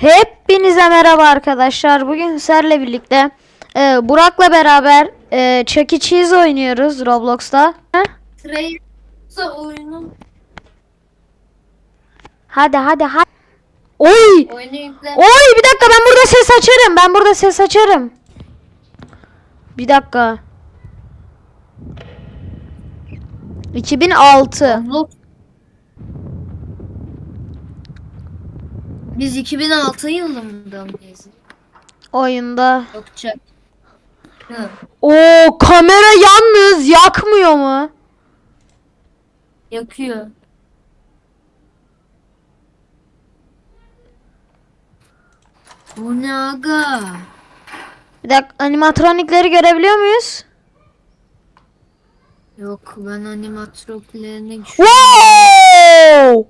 Hepinize merhaba arkadaşlar. Bugün sizlerle birlikte e, Burak'la beraber e, Chuck E. Cheese oynuyoruz Roblox'ta. Heh, Trail'sa oyunun Hadi hadi hadi. Oy! oyunu. Oy bir dakika ben burada ses açarım. Ben burada ses açarım. Bir dakika. 2006 Roblox. Biz 2006 yılında mıyız? oyunda. Yokça. Hı. Kamera yalnız yakmıyor mu? Yakıyor. Bu ne aga? Bir dakika animatronikleri görebiliyor muyuz? Yok ben animatroklerini Wow!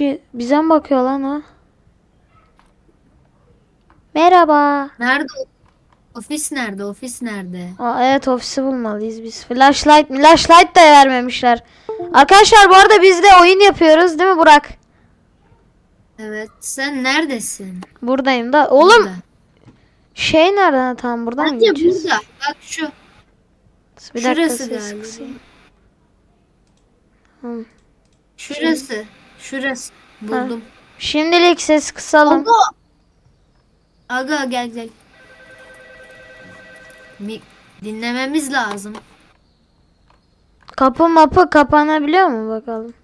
Shit, bize mi bakıyor lan o? Merhaba. Nerede? o- Ofis nerede? Ofis nerede? Aa, evet ofisi bulmalıyız biz. Flashlight, flashlight da vermemişler. Arkadaşlar bu arada biz de oyun yapıyoruz değil mi Burak? Evet. Sen neredesin? Buradayım da. Oğlum Burada. şey nereden tam buradan mı Bence geçeceğiz? burada. Bak şu. Bir dakika Şurası ses galiba. kısayım. Hı. Şurası. Şurası. Buldum. Şimdilik ses kısalım. Aga. Aga gel gel. Mi dinlememiz lazım. Kapı mapı kapanabiliyor mu bakalım?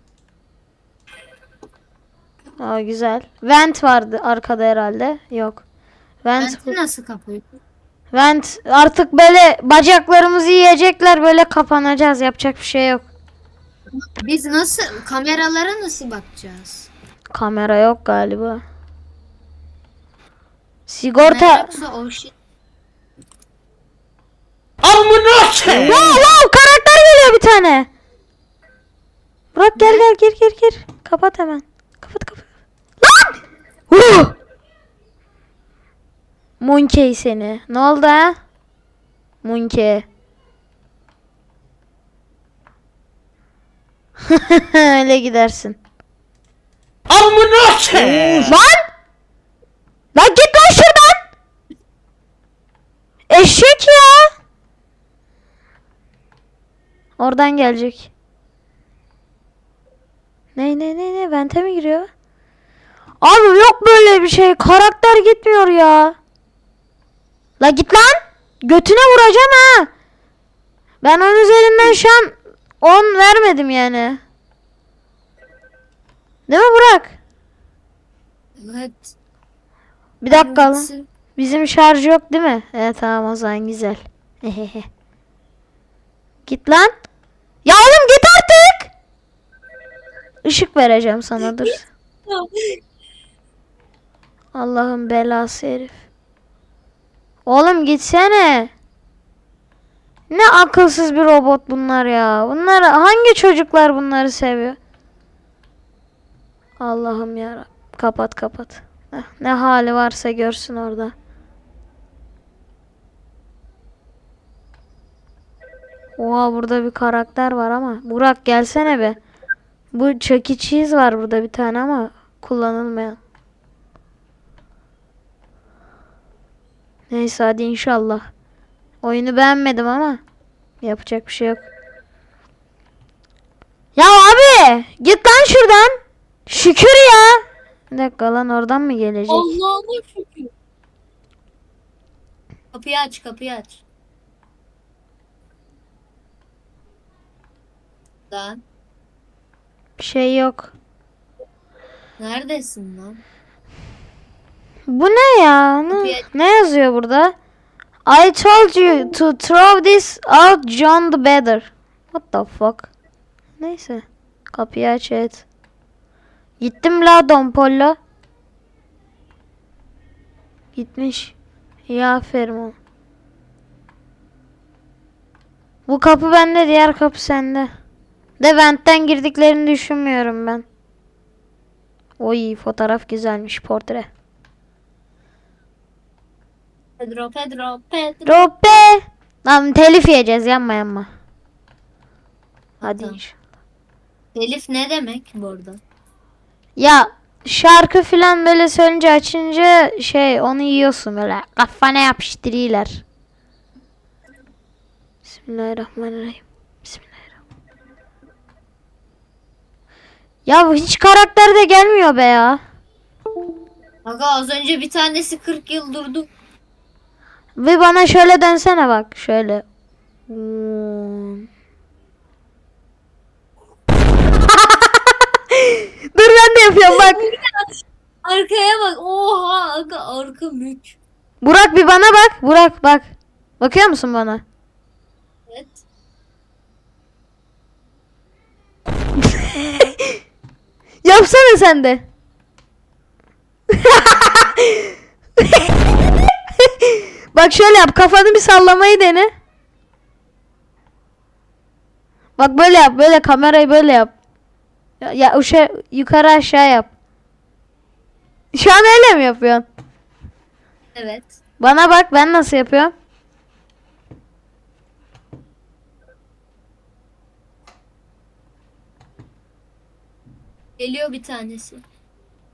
Aa güzel. Vent vardı arkada herhalde. Yok. Vent. Venti nasıl kapıyor? Vent artık böyle bacaklarımızı yiyecekler böyle kapanacağız. Yapacak bir şey yok. Biz nasıl kameralara nasıl bakacağız? Kamera yok galiba. Sigorta. Yoksa o şey. Wow wow karakter geliyor bir tane. Burak gel gel gir gir gir. Kapat hemen. Kapat kapat. Lan! Huh! Monkey seni. Ne oldu ha? Monkey. Öyle gidersin. Lan! Lan git lan şuradan! Eşek ya! Oradan gelecek. Ne ne ne ne vente mi giriyor? Abi yok böyle bir şey. Karakter gitmiyor ya. La git lan. Götüne vuracağım ha. Ben onun üzerinden şu an 10 vermedim yani. Değil mi Burak? Evet. Bir dakika lan. Gitsin. Bizim şarj yok değil mi? Evet tamam o zaman güzel. git lan. Ya oğlum git artık. Işık vereceğim sana dur. Allah'ın belası herif. Oğlum gitsene. Ne akılsız bir robot bunlar ya. Bunlar hangi çocuklar bunları seviyor? Allah'ım ya. Kapat kapat. Ne hali varsa görsün orada. Oha burada bir karakter var ama. Burak gelsene be. Bu Chuck E. Var burada bir tane ama kullanılmayan. Neyse hadi inşallah. Oyunu beğenmedim ama yapacak bir şey yok. Ya abi git lan şuradan. Şükür ya. Bir dakika lan oradan mı gelecek? Allah'ıma şükür. Kapıyı aç kapıyı aç. Lan Bir şey yok. neredesin lan? Bu ne ya? Ne yazıyor burada? I told you to throw this out John the better. What the fuck? Neyse. Kapıyı aç et. Gittim la Don Pollo. Gitmiş. İyi aferin ona. Bu kapı bende, diğer kapı sende. De ventten girdiklerini düşünmüyorum ben. Oy fotoğraf güzelmiş portre. Pedro Pedro Pedro. Rope. Lan telif yiyeceğiz yanma yanma. Hadi Tamam. inşallah. Elif ne demek burada? Ya şarkı filan böyle söyleyince açınca şey onu yiyorsun böyle kafana yapıştırıyorlar. Bismillahirrahmanirrahim. Bismillahirrahmanirrahim. Ya bu hiç karakter de gelmiyor be ya. Aga az önce bir tanesi 40 yıl durdu. Ve bana şöyle dönsene bak şöyle. Hmm. Dur ben de yapıyorum bak. Arkaya bak. Oha aga arka mük. Burak bir bana bak. Burak bak. Bakıyor musun bana? Evet. Yapsana sen de. bak şöyle yap. Kafanı bir sallamayı dene. Bak böyle yap. Böyle kamerayı böyle yap. Ya, ya uşa, yukarı aşağı yap. Şu an öyle mi yapıyorsun? Evet. Bana bak ben nasıl yapıyorum. Geliyor bir tanesi.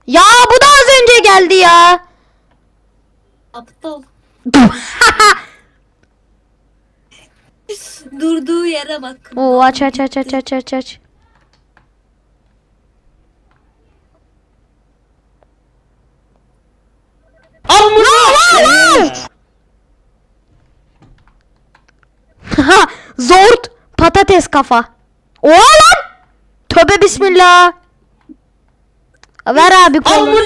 Ya bu da az önce geldi ya. Aptal. Durduğu yere bak. Oo aç aç aç aç aç aç aç. Amına Zord patates kafa. Oha lan. Tövbe bismillah. Ver abi kolu.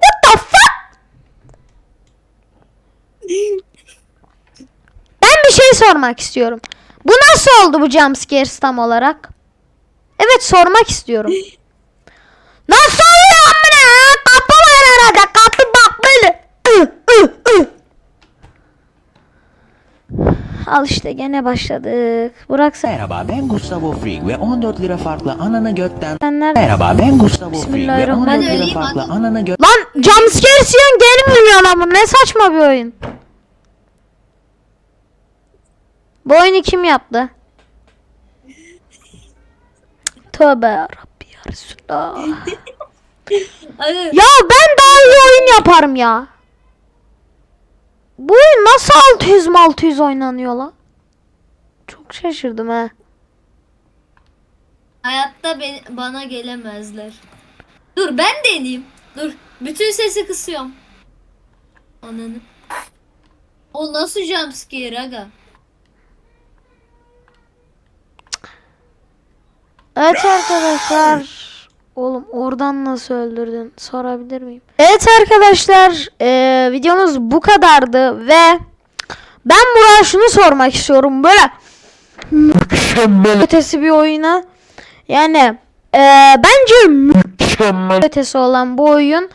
What the fuck? Ben bir şey sormak istiyorum. Bu nasıl oldu bu jumpscares tam olarak? Evet sormak istiyorum. Nasıl oluyor amına? Kapı var arada. Kapı bak böyle. Al işte gene başladık. Burak sen, Merhaba ben Gustavo Fring ve 14 lira farklı ananı götten sen nerede? Merhaba ben Gustavo Fring ve 14 Bismillahirrahmanirrahim. lira farklı ananı götten Lan jumpscares yiyen gelmiyor lan bu. Ne saçma bir oyun. Bu oyunu kim yaptı? Tövbe yarabbi ya Resulallah. Ya ben daha iyi oyun yaparım ya. Bu oyun nasıl 600 mi 600 oynanıyor la? Çok şaşırdım ha. hayatta beni, bana gelemezler. Dur ben deneyeyim. Dur. Bütün sesi kısıyorum. Ananı. O nasıl jumpscare aga? Evet arkadaşlar. Oğlum oradan nasıl öldürdün sorabilir miyim? Evet arkadaşlar eee, videomuz bu kadardı ve ben Burak'a şunu sormak istiyorum böyle mükemmel ötesi bir oyuna yani eee, bence mükemmel ötesi olan bu oyun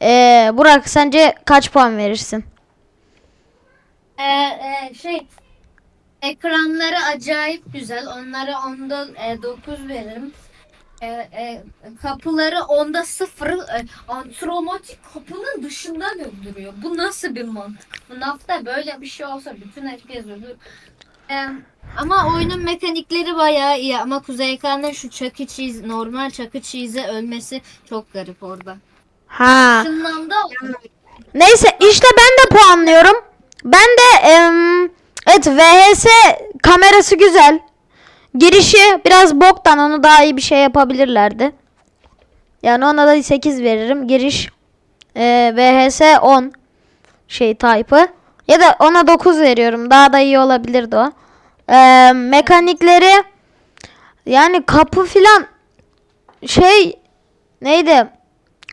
eee, Burak sence kaç puan verirsin? Ee, e, şey ekranları acayip güzel. Onlara onda 9 veririm. E, e, kapıları onda 0. E, antromatik kapının dışından öldürüyor. Bu nasıl bir mantık? FNAF'ta böyle bir şey olsa bütün herkes ölür. E, ama oyunun mekanikleri bayağı iyi ama Kuzey Ekran'da şu Chucky Cheese, normal Chucky Cheese'e ölmesi çok garip orada. Ha. Şundan Neyse işte ben de puanlıyorum. Ben de em, evet VHS kamerası güzel. Girişi biraz boktan onu daha iyi bir şey yapabilirlerdi. Yani ona da 8 veririm. Giriş e, VHS 10 şey type'ı. Ya da ona 9 veriyorum. Daha da iyi olabilirdi o. E, mekanikleri yani kapı filan şey neydi?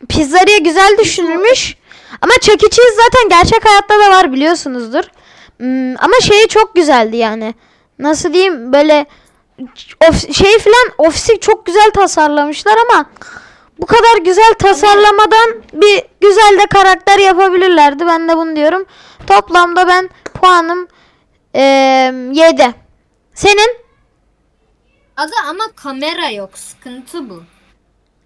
Pizzeria güzel düşünülmüş. Ama Chuck E. Cheese zaten gerçek hayatta da var biliyorsunuzdur. Hmm, ama şeyi çok güzeldi yani. Nasıl diyeyim böyle of, şey filan ofisi çok güzel tasarlamışlar ama bu kadar güzel tasarlamadan bir güzel de karakter yapabilirlerdi. Ben de bunu diyorum. Toplamda ben puanım eee 7. Senin? Aga ama kamera yok. Sıkıntı bu.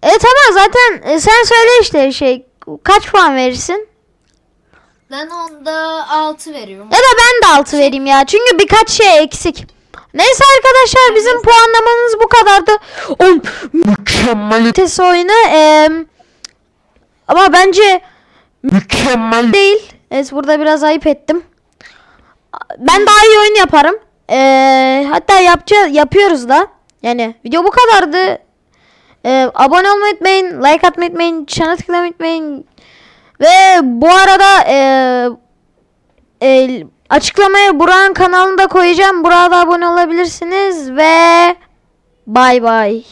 Evet ama zaten e, sen söyle işte şey kaç puan verirsin? Ben onda 6 veriyorum. Ya da ben de 6 vereyim ya. Çünkü birkaç şey eksik. Neyse arkadaşlar bizim puanlamanız bu kadardı. On mükemmel ötesi oyunu. Eee, ama bence mükemmel değil. Evet burada biraz ayıp ettim. Ben daha iyi oyun yaparım. Eee, hatta yapacağız, yapıyoruz da. Yani video bu kadardı. Eee, abone olmayı unutmayın, like atmayı unutmayın, çana tıklamayı unutmayın. Ve bu arada eee e, açıklamaya Burak'ın kanalını da koyacağım. Burak'a da abone olabilirsiniz ve bay bay.